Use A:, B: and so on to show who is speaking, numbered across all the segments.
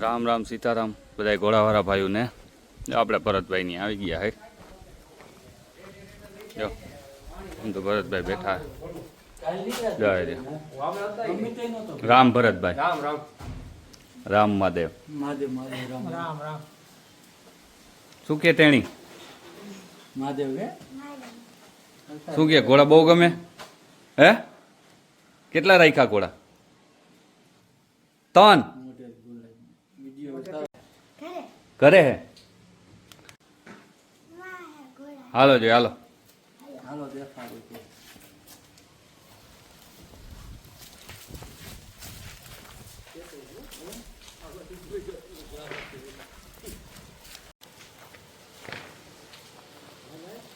A: રામ રામ સીતારામ બધા ઘોડાવાળા ભાઈઓને. આપણે ભરતભાઈની આવી ગયા હે. જો તો ભરતભાઈ બેઠા હે. જય રે. રામ ભરતભાઈ.
B: રામ રામ.
A: રામ મહાદેવ.
C: મહાદેવ મહાદેવ રામ
B: રામ. રામ
A: શું કે તેણી? શું કે ઘોડા બહુ ગમે? હે? કેટલા રાખ્યા ઘોડા? ત્રણ. ઘરે હે? હાલો જો હાલો.
C: હાલો દેખાડું કે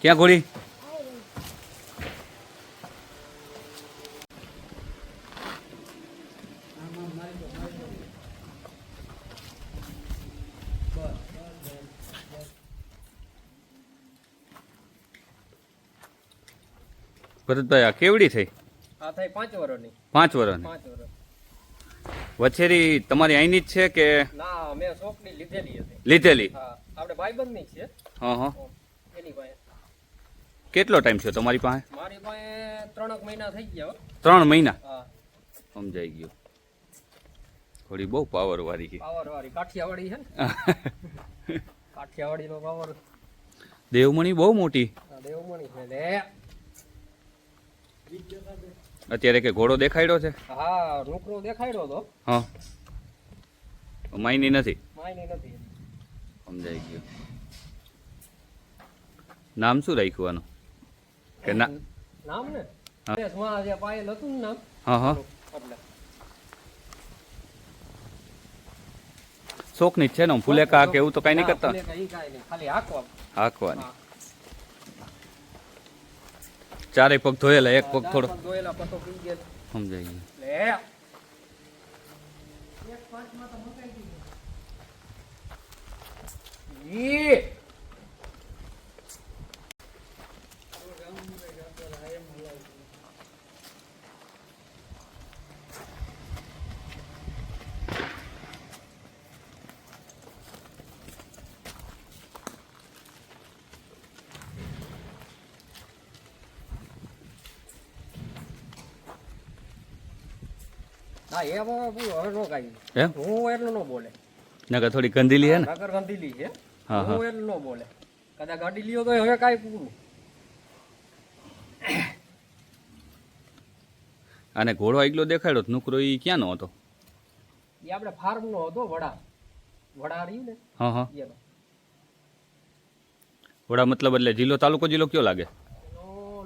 A: ક્યાં ઘોડી ભરતભાઈ આ કેવડી થઈ?
B: આ થાય પાંચ વર્ષની
A: પાંચ વર્ષની
B: પાંચ વર્ષ
A: વછેરી તમારી અહીંની જ છે કે
B: ના મેં શોખની લીધેલી હતી.
A: લીધેલી?
B: હા આપણે ભાઈબંધની છે.
A: હા હા.
B: એની પાસે.
A: કેટલો ટાઈમ છે તમારી પાસે?
B: મારી પાસે ત્રણક મહિના થઈ ગયા.
A: ત્રણ મહિના?
B: હા.
A: સમજાઈ ગયું. થોડી બહુ પાવર વાળી છે.
B: પાવર વાળી કાઠિયાવાડી છે ને? પાવર
A: દેવમણી બહુ મોટી.
B: દેવમણી છે
A: અત્યારે કે ઘોડો દેખાડ્યો છે?
B: હા નોકરો દેખાડ્યો તો.
A: હા. માયની નથી?
B: માયની નથી.
A: સમજાઈ ગયું. નામ શું રાખ્યું આનું? કે ના
B: નામ ને?
A: હા.
B: જે પાયેલ હતું નામ?
A: હા હા.
B: એટલે.
A: શોખની જ છે ને ફુલેકા કે એવું તો કઈ નહીં કરતા.
B: ખાલી હાંકવા
A: હાંકવાની.
B: હા.
A: ચારે પગ ધોયેલા એક પગ થોડો
B: પી ગયા.
A: સમજાઈ ગયું.
B: લે ઈ હા એ હવે હવે નો કાંઈ હું એટલું ન બોલે.
A: નકર થોડી ગંધીલી હે ને?
B: નગર ગંધીલી છે.
A: હા, હા.
B: હું એટલું ન બોલે. કદાચ ગાડી લ્યો તો હવે કાંઈ પૂરું.
A: અને ઘોડો આગલો દેખાડ્યો નુકરો નુકરો ઈ ક્યાંનો હતો?
B: એ આપણે ફાર્મ નો હતો વડા. વડા રહ્યું ને?
A: હા હા. વડા મતલબ એટલે જિલ્લો તાલુકો જિલ્લો કયો લાગે?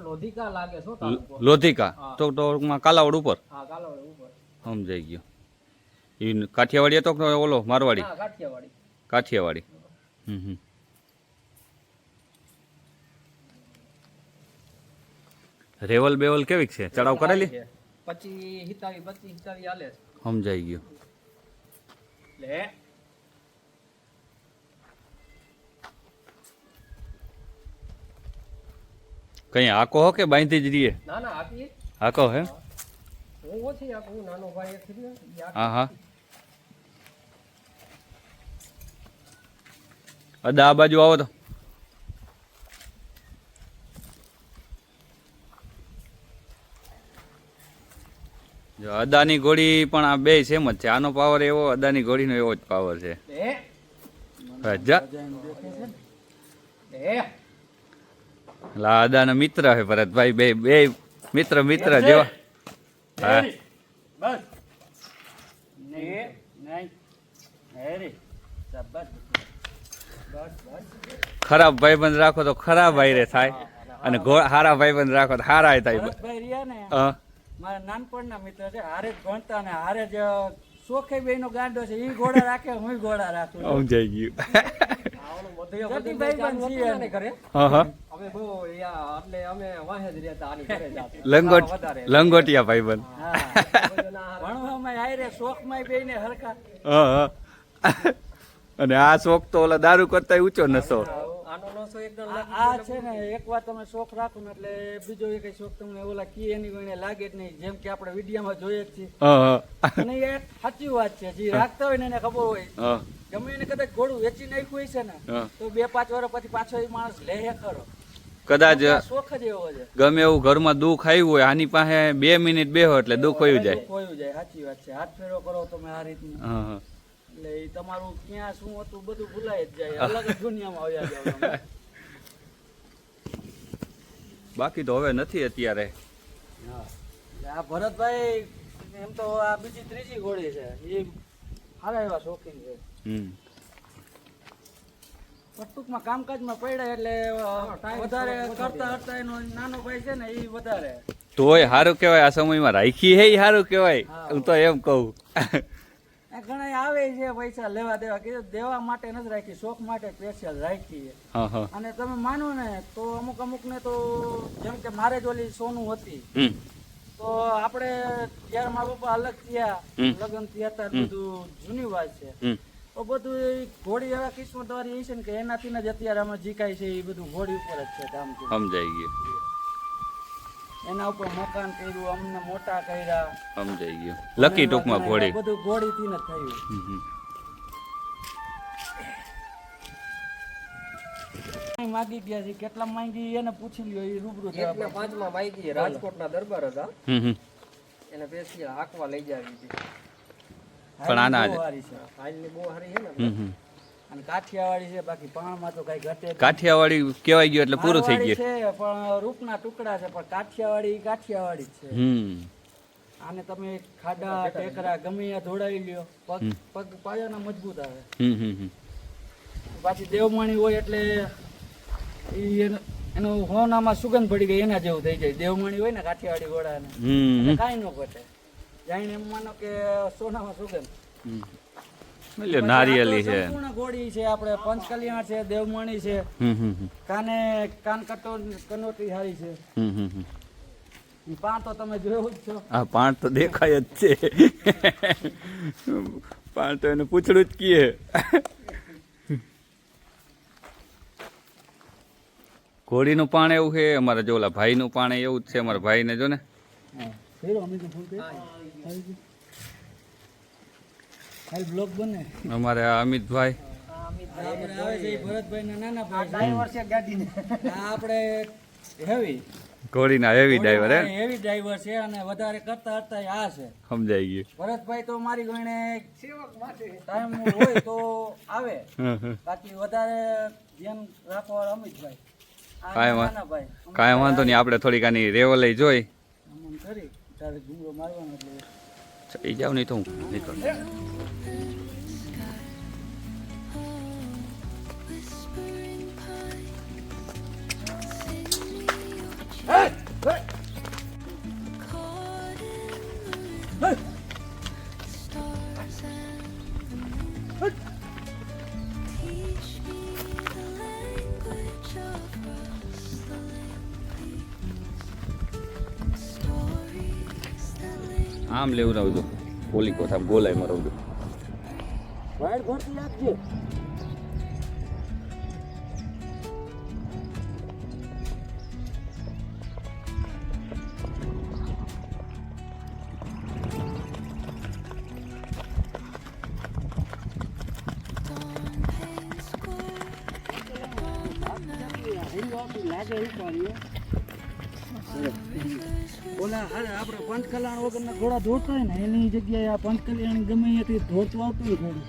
B: લોધિકા લાગે છો તાલુકો.
A: લોધિકા. તો ટોકમાં કાલાવડ ઉપર?
B: હા કાલાવડ ઉપર.
A: સમજાઈ ગયો. એ કાઠિયાવાડી હતો કે ઓલો મારવાડી?
B: કાઠિયાવાડી.
A: કાઠિયાવાડી. હમ હમ. રેવલ બેવલ કેવી છે? ચડાવ કરેલી?
B: છે. હિતાવી પચી હિતાવી હાલે
A: સમજાઈ ગયો.
B: લે.
A: કઈ આકો હો કે બાંધી જ રહીએ?
B: ના ના
A: હાકો હે.
B: હું ઓછી આપું નાનો ભાઈ એક છે ને, ઈ આપે.
A: હા હા અદા આ બાજુ આવો તો. જો અદાની ઘોડી પણ આ બે સેમ જ છે. આનો પાવર એવો અદાની ઘોડીનો એવો જ પાવર છે. અદાના મિત્ર છે ભરતભાઈ. બે બે મિત્ર મિત્ર જેવા. હા
C: ભાઈ બંધ
A: ખરાબ ભાઈબંધ રાખો તો ખરાબ ભાઈ રે થાય અને હારા ભાઈબંધ રાખો તો હારા થાય.
C: ભાઈ રહ્યા ને
A: હા.
C: મારા નાનપણના મિત્ર છે હારે જ ભણતા ને હારે જ સોખે બેનો ગાંડો છે એ ઘોડા રાખે હું ઘોડા રાખું
A: સમજાઈ ગયું.
C: ભાઈ.
A: લંગોટ લંગોટિયા
C: શોખમાં બેને
A: અને આ શોખ તો ઓલા દારૂ કરતા ઊંચો નશો
B: આનો આનો નસો એકદમ
C: આ આ છે ને એક વાર તમે શોખ રાખો ને એટલે બીજો એક શોખ તમને ઓલા કી એની લાગે જ નહીં જેમ કે આપણે વિડીયોમાં જોઈએ જ છીએ. અને એ સાચી વાત છે જે રાખતા હોય ને એને ખબર હોય. એને કદાચ ઘોડું વેચી નાખ્યું હોય છે ને તો બે પાંચ વર્ષ પછી પાછો એ માણસ લે ખરો.
A: કદાચ
C: શોખ જ એવો છે.
A: ગમે એવું ઘરમાં દુઃખ આવ્યું હોય આની પાસે બે મિનિટ બેહો એટલે દુઃખ હોયું જાય.
C: ખોયું જાય સાચી વાત છે. હાથ ફેરો કરો તમે આ રીતનું. એટલે એ તમારું ક્યાં શું હતું બધું ભૂલાય જ જાય. અલગ દુનિયામાં આવ્યા જાય
A: બાકી તો હવે નથી અત્યારે.
C: હા. એટલે આ ભરતભાઈ એમ તો આ બીજી ત્રીજી ઘોડી છે. એ એવા શોખીન છે. ટૂંકમાં કામકાજમાં પડ્યા એટલે વધારે કરતા કરતા એનો નાનો ભાઈ છે ને એ વધારે.
A: તોય સારું કહેવાય આ સમયમાં રાખી હે સારું કહેવાય.
C: હું.
A: તો એમ કહું.
C: આ ઘણા આવે છે પૈસા લેવા દેવા કીધું દેવા માટે નથી રાખી શોખ માટે સ્પેશિયલ રાખી છે.
A: હા હા.
C: અને તમે માનો ને તો અમુક અમુક ને તો જેમ કે મારે જ ઓલી સોનું હતી.
A: હમ.
C: તો આપણે જ્યારે મારા પપ્પા અલગ થયા લગ્ન થયા હતા બધું જૂની વાત છે. તો બધું એ ઘોડી એવા કિસ્મત વાળી છે ને કે એનાથી જ અત્યારે અમે જીકાય છે એ બધું ઘોડી ઉપર જ છે કામ
A: સમજાઈ ગયું.
C: એના ઉપર મકાન કર્યું અમને મોટા કર્યા.
A: સમજાઈ ગયું. લકી ટૂંકમાં ઘોડી.
C: બધું ઘોડીથી જ થયું. માગી ગયા છે કેટલા માંગી એને પૂછી લ્યો એ રૂબરૂ જવાબ
B: પાંચમાં બાઈકી રાજકોટના દરબાર હતા.
A: હમ હમ.
B: એને પેશી હાંકવા લઈ જાવી હતી.
A: પણ આના
C: બહુ છે.
B: હાલની બહુ સારી છે ને
A: હમ હમ.
C: અને કાઠિયાવાડી છે બાકી પાણમાં તો કઈ ઘટે જ નહીં.
A: કાઠિયાવાડી કહેવાય ગયું એટલે પૂરું થઈ
C: મારવાડી
A: ગયું.
C: છે પણ રૂપના ટુકડા છે પણ કાઠિયાવાડી ઈ કાઠિયાવાડી જ છે.
A: હમ.
C: આને તમે ખાડા ટેકરા ગમે ત્યાં ધોડાવી લ્યો પગ પગ પાયાના મજબૂત આવે.
A: હમ હમ હમ.
C: પાછી દેવમાણી હોય એટલે એનો- એનો હોનામાં સુગંધ પડી ગઈ એના જેવું થઈ જાય. દેવમણી હોય ને કાઠિયાવાડી ઘોડાને
A: ને
C: કઈ ન ઘટે. જાણે એમ માનો કે સોનામાં સુગંધ.
A: હમ. લ્યો, નારિયેલી છે.
C: તો છે આપણે પંચકલ્યાણ છે દેવમણી છે.
A: હમ હમ હમ.
C: કાને કાન કટો કનોટી હારી છે.
A: હમ હમ હમ.
C: ઈ પાન તો તમે જોયું જ છો.
A: આ પાણ તો દેખાય જ છે. પાણ તો એને પૂછડું જ કીએ. ઘોડીનું પાણ એવું છે અમારા જો ઓલા ભાઈનું પાણ એવું જ છે અમારા ભાઈને જો ને. અમારે આ અમિતભાઈ.
C: આપણે આવે છે ભરતભાઈ નાના ભાઈ. છે આ આપણે
A: ઘોડીના હેવી ડ્રાઈવર હે
C: હેવી ડ્રાઈવર છે અને વધારે કરતા કરતા આ છે.
A: સમજાઈ ગયું.
C: ભરતભાઈ તો મારી ગણે ટાઈમ હોય તો આવે.
A: હં, હં.
C: બાકી વધારે ધ્યાન રાખવા અમિતભાઈ.
A: કાંઈ વાં-
C: નાના
A: કાંઈ વાંધો નહીં આપણે થોડીક આની રેવલઈ જોઈ.
C: આમ આમ કરી તારે ઘૂંઘરો મારવાનો એટલે
A: થઈ જાવ નહીં તો હું નીકળ. આમ લેવડાવજો પોલી કોઠા બોલાય મરવજો
C: વાયર ભરતી રાખજે ઓલા અરે આપણે પંચકલ્યાણ વગરના ઘોડા દોડતા હોય ને, એની જગ્યાએ આ પંચકલ્યાણ ગમે ત્યાંથી દોડતું આવતું હોય ઘોડું.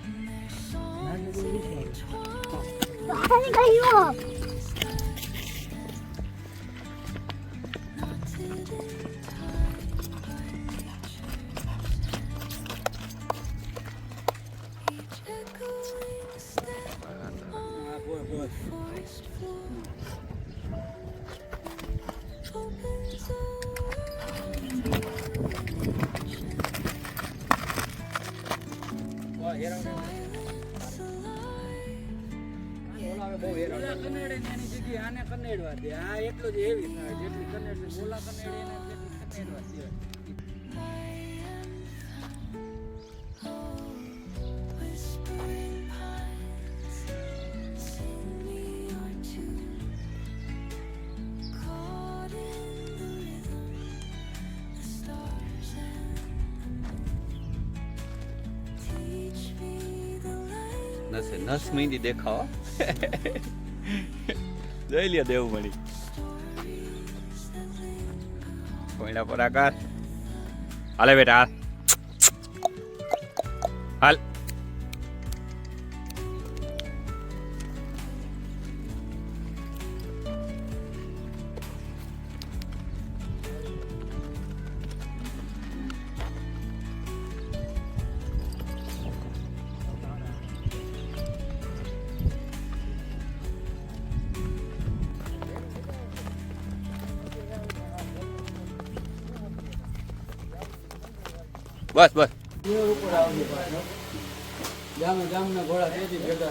C: આને કનેડવા દે આ એટલો જ હેવી થાય જેટલી કનેડ બોલા કનેડ એને કનેડવા દે
A: નસે નસ મહિંદી દેખાવો. જોઈ લ્યો દેવું મળી કોઈના પર આકાર. હાલે બેટા હાલ. બસ બસ.
C: જામે જામના ઘોડા તેથી ભેગા